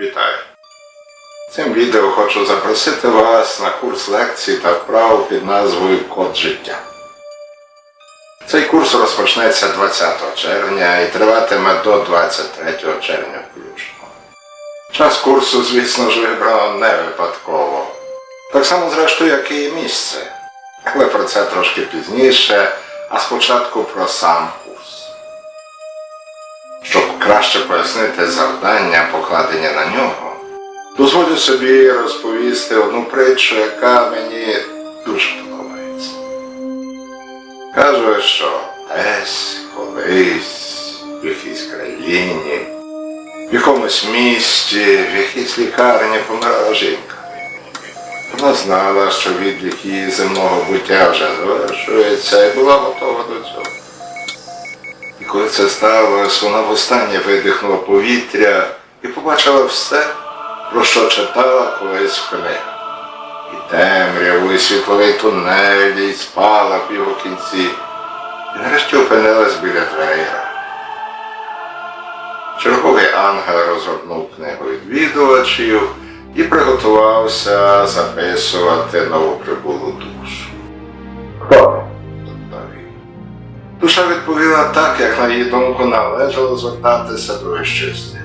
Вітаю! Цим відео хочу запросити вас на курс лекцій та вправ під назвою Код життя. Цей курс розпочнеться 20 червня і триватиме до 23 червня включно. Час курсу, звісно ж, вибрано не випадково. Так само, зрештою, як і місце. Але про це трошки пізніше, а спочатку про сам курс. Краще пояснити завдання, покладені на нього, дозволю собі розповісти одну притчу, яка мені дуже подобається. Кажуть, що десь, колись, в якійсь країні, в якомусь місті, в якійсь лікарні помирала жінка. Вона знала, що відлік її земного буття вже завершується і була готова до цього. І коли це сталося, вона востаннє видихнула повітря і побачила все, про що читала колись в книгах. І темряву, і світловий тунель, і спала в його кінці, і нарешті опинилась біля раю. Черговий ангел розгорнув книгу відвідувачів і приготувався записувати новоприбулу душу. Ти? Душа відповіла так, як на її думку належало звертатися до вищості.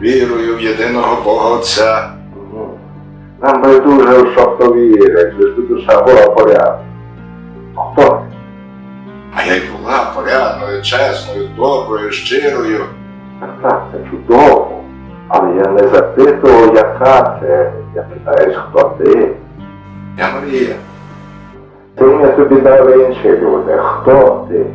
Вірую в єдиного Бога Отця. Нам байдуже, в що хто вірить, лиш би душа була порядна. Хто? А я й була порядною, чесною, доброю, щирою. Так, це чудово. Але я не запитував, яка це. Я питаюсь, хто ти? Я Марія. Цим я тобі дали інші люди. Хто ти?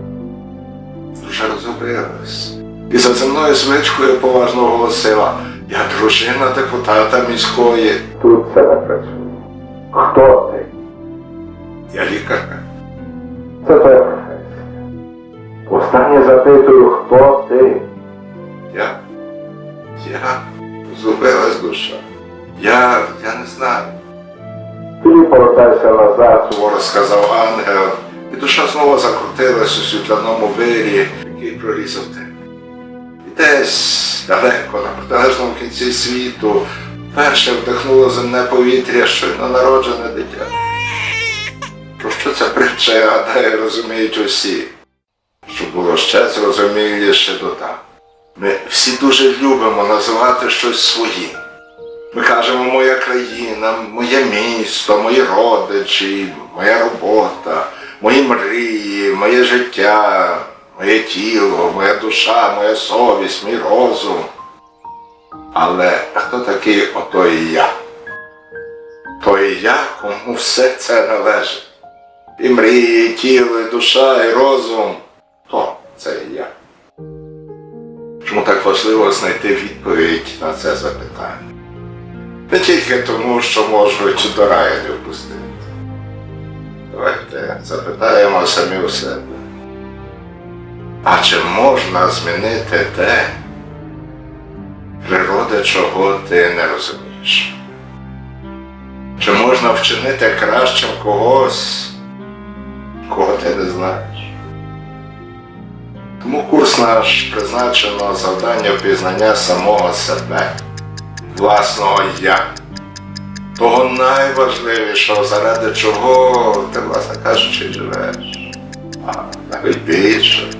Душа розгубилась. І за земною звичкою поважно оголосила. Я дружина депутата міської. Тут це не працює. Хто ти? Я лікарка. Це твоя професія. Останнє запитую, хто ти? Я. Я згубилась душа. Я. я не знаю. Тоді повертайся назад, суворо сказав ангел, і душа знову закрутилась у світляному вирі, який прорізав темряву. І десь далеко, на протилежному кінці світу, перше вдихнуло земне повітря, щойно народжене дитя. Про що ця притча, я гадаю, розуміють усі. Що було ще зрозуміліше додав. Ми всі дуже любимо називати щось своїм. Ми кажемо моя країна, моє місто, мої родичі, моя робота, мої мрії, моє життя, моє тіло, моя душа, моя совість, мій розум. Але хто такий отой я? Той я, кому все це належить. І мрії, і тіло, і душа, і розум. Хто це я? Чому так важливо знайти відповідь на це запитання? Не тільки тому, що можуть до раю не впустити. Давайте запитаємо самі у себе. А чи можна змінити те, природи, чого ти не розумієш? Чи можна вчинити кращим когось, кого ти не знаєш? Тому курс наш призначено завдання пізнання самого себе, власного я, того найважливішого, заради чого ти, власне кажучи, живеш, а навіть більше.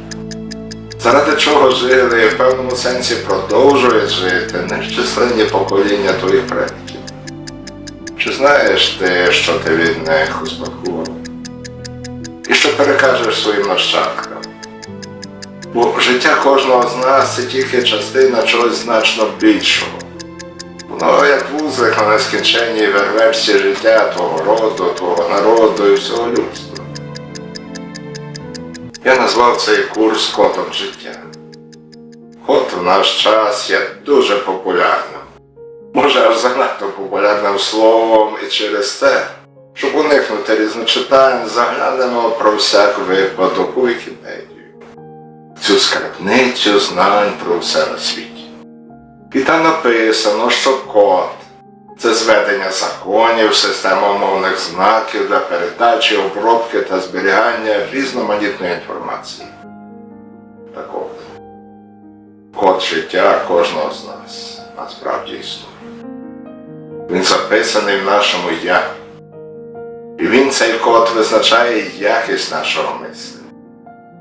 Заради чого жили і в певному сенсі продовжують жити нещисленні покоління твоїх предків. Чи знаєш ти, що ти від них успадкував? І що перекажеш своїм нащадкам? Бо життя кожного з нас це тільки частина чогось значно більшого. Воно як вузлик на нескінченній вервечці життя твого роду, твого народу і всього людства. Я назвав цей курс кодом життя. Код в наш час є дуже популярним. Може аж занадто популярним словом і через це, щоб уникнути різночитань, заглянемо про всяк випадок у Вікіпедію цю скарбницю знань про все на світі. І там написано, що код це зведення законів, система мовних знаків для передачі, обробки та зберігання різноманітної інформації. Так от, код життя кожного з нас насправді існує. Він записаний в нашому я. І він цей код визначає якість нашого мислення.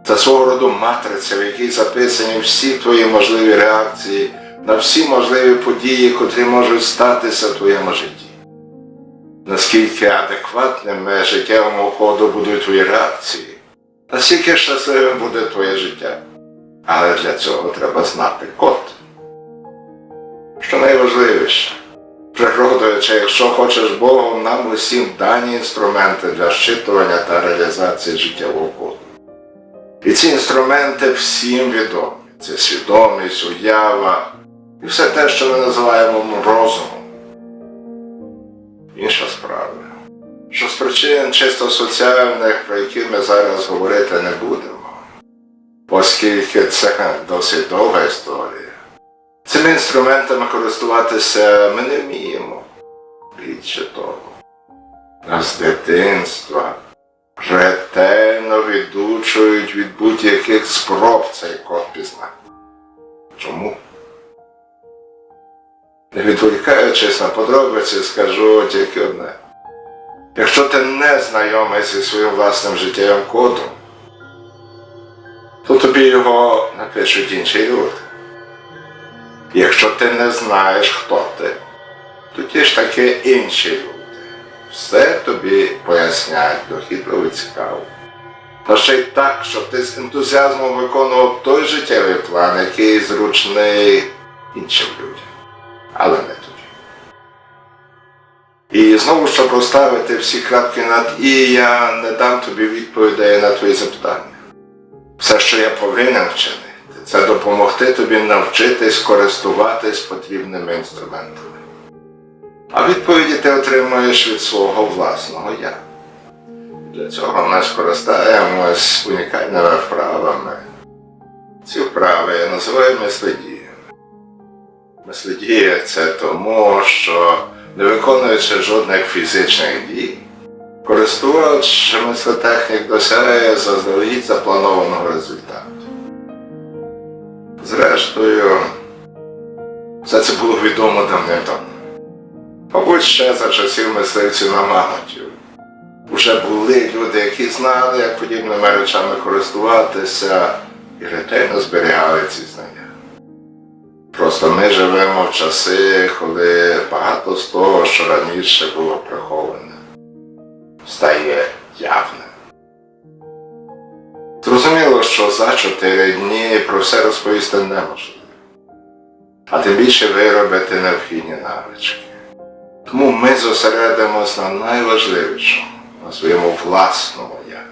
Це свого роду матриця, в якій записані всі твої можливі реакції на всі можливі події, котрі можуть статися в твоєму житті. Наскільки адекватними життєвому ходу будуть твої реакції, наскільки щасливим буде твоє життя. Але для цього треба знати код. Що найважливіше, природою, чи якщо хочеш Богом, нам усім дані інструменти для щитування та реалізації життєвого коду. І ці інструменти всім відомі. Це свідомість, уява і все те, що ми називаємо розумом. Інша справа, що з причин чисто соціальних, про які ми зараз говорити не будемо, оскільки це досить довга історія. Цими інструментами користуватися ми не вміємо. Більше того, з дитинства ретельно відучують від будь-яких спроб цей код пізнати. Чому? Не відволікаючись на подробиці, скажу тільки одне. Якщо ти не знайомий зі своїм власним життєвим кодом, то тобі його напишуть інші люди. Якщо ти не знаєш, хто ти, то ті ж таки інші люди. Все тобі пояснять дохідливо і цікаво. Та ще й так, щоб ти з ентузіазмом виконував той життєвий план, який зручний іншим людям, але не тобі. І знову, щоб розставити всі крапки над І, я не дам тобі відповідей на твої запитання. Все, що я повинен вчинити, це допомогти тобі навчитись користуватись потрібними інструментами. А відповіді ти отримуєш від свого власного я. Для цього ми скористаємось унікальними вправами. Ці вправи я називаю мислодіями. Мислодія це тому, що не виконуючи жодних фізичних дій, користувач мислотехнік досягає заздалегідь запланованого результату. Зрештою, все це було відомо давним-давно. Мабуть, ще за часів мисливців на мамонтів. Уже були люди, які знали, як подібними речами користуватися і ретельно зберігали ці знання. Просто ми живемо в часи, коли багато з того, що раніше було приховане, стає явним. Зрозуміло, що за чотири дні про все розповісти неможливо, а тим більше виробити необхідні навички. Тому ми зосередимось на найважливішому, на своєму власному я.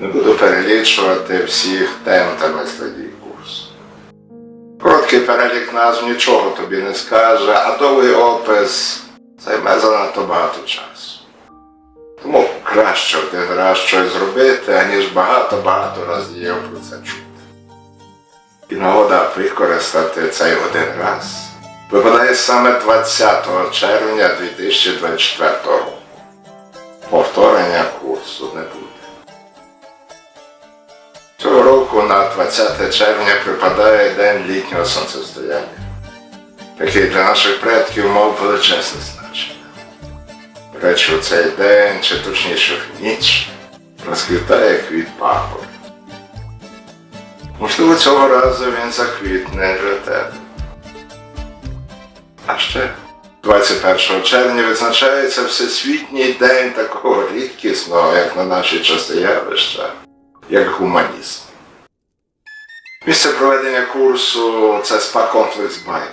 Не буду перелічувати всіх тем та курсу. Короткий перелік назв нічого тобі не скаже, а довгий опис займе занадто багато часу. Тому краще один раз щось зробити, аніж багато-багато разів про це чути. І нагода використати цей один раз випадає саме 20 червня 2024 року. Повторення курсу не буде. Цього року на 20 червня припадає День літнього сонцестояння, який для наших предків мав величезне значення. Речі, у цей день, чи точніше в ніч, розквітає квіт папороть. Можливо, цього разу він заквітне для тебе. А ще 21 червня відзначається Всесвітній день такого рідкісного, як на наші часи явища, як гуманізм. Місце проведення курсу це спа-комплекс Байка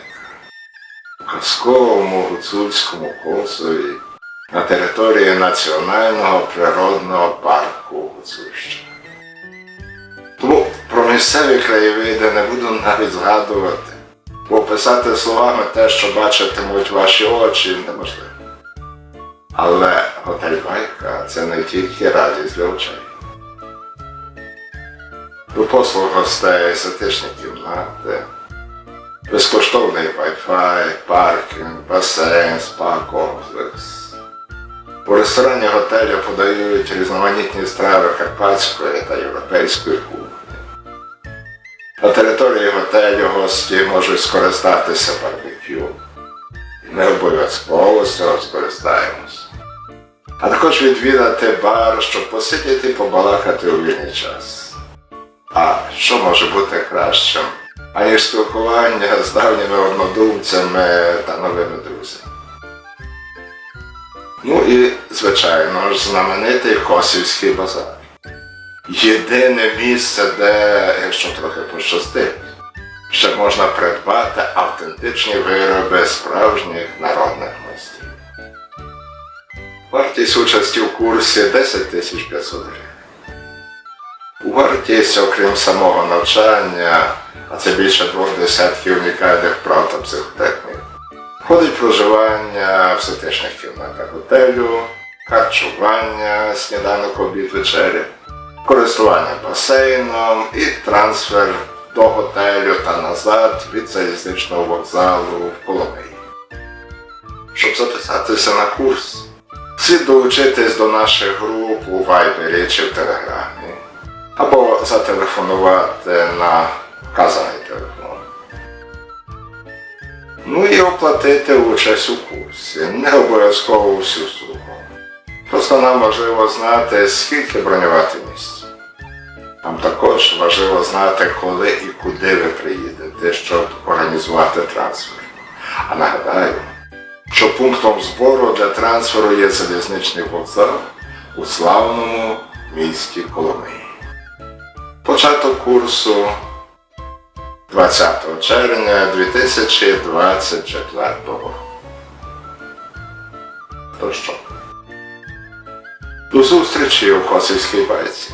у казковому гуцульському косові на території Національного природного парку Гуцульщина. Тому про місцеві краєвиди не буду навіть згадувати, бо описати словами те, що бачитимуть ваші очі, неможливо. Але готель Байка це не тільки радість для очей. До послуг гостей затишні кімнати, безкоштовний Wi-Fi, паркінг, басейн, спа-комплекс. У ресторані готелю подають різноманітні страви карпатської та європейської кухні. На території готелю гості можуть скористатися барбекю. І ми обов'язково з цього скористаємось. А також відвідати бар, щоб посидіти і побалакати у вільний час. А що може бути кращим, А аніж спілкування з давніми однодумцями та новими друзями? Ну і, звичайно ж, знаменитий Косівський базар. Єдине місце, де, якщо трохи пощастить, ще можна придбати автентичні вироби справжніх народних майстрів. Вартість участі в курсі 10 тисяч 500 гривень. У вартість, окрім самого навчання, а це більше двох десятків унікальних прав та психотехнік, входить проживання в сутичних кімнатах готелю, харчування, сніданок, обід, вечеря, користування басейном і трансфер до готелю та назад від залізничного вокзалу в Коломиї. Щоб записатися на курс, слід долучитись до наших груп у Вайбері чи в Телеграмі або зателефонувати на вказаний телефон. Ну і оплатити участь у курсі, не обов'язково всю суму. Просто нам важливо знати, скільки бронювати місць. Нам також важливо знати, коли і куди ви приїдете, щоб організувати трансфер. А нагадаю, що пунктом збору для трансферу є залізничний вокзал у славному місті Коломиї. Початок курсу 20 червня 2024 року. То що? До зустрічі у Косівській байці.